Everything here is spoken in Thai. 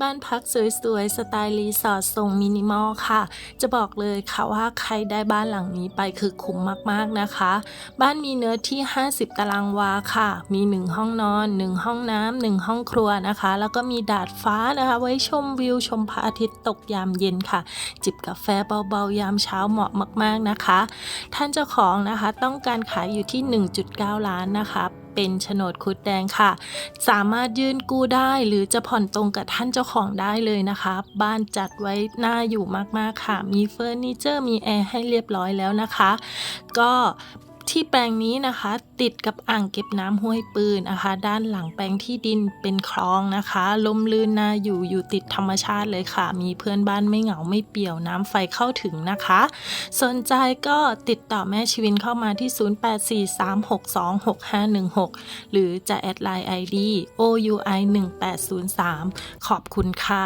บ้านพักสวยๆ สไตล์รีสอร์ททรงมินิมอลค่ะ จะบอกเลยค่ะว่าใครได้บ้านหลังนี้ไปคือคุ้มมากๆนะคะ บ้านมีเนื้อที่ 50 ตารางวาค่ะ มี 1 ห้องนอน 1 ห้องน้ำ1ห้องครัวนะคะ แล้วก็มีดาดฟ้านะคะ ไว้ชมวิวชมพระอาทิตย์ตกยามเย็นค่ะ จิบกาแฟเบาๆ ยามเช้าเหมาะมากๆนะคะ ท่านเจ้าของนะคะต้องการขายอยู่ที่ 1.9 ล้านนะคะ เป็นโฉนดคุดแดงค่ะ สามารถยื่นกู้ได้หรือจะผ่อนตรงกับท่านเจ้าของได้เลยนะคะ บ้านจัดไว้น่าอยู่มากๆค่ะ มีเฟอร์นิเจอร์มีแอร์ให้เรียบร้อยแล้วนะคะ ก็ ที่แปลงนี้นะคะ ติดกับอ่างเก็บน้ำห้วยปืนนะคะ ด้านหลังแปลงที่ดินเป็นคลองนะคะลมลื่นนาอยู่อยู่ติดธรรมชาติเลยค่ะ มีเพื่อนบ้านไม่เหงาไม่เปี่ยวน้ำไฟเข้าถึงนะคะ สนใจก็ติดต่อแม่ชีวินเข้ามาที่ 0843626516 หรือจะแอดไลน์ ID OUI 1803 ขอบคุณค่ะ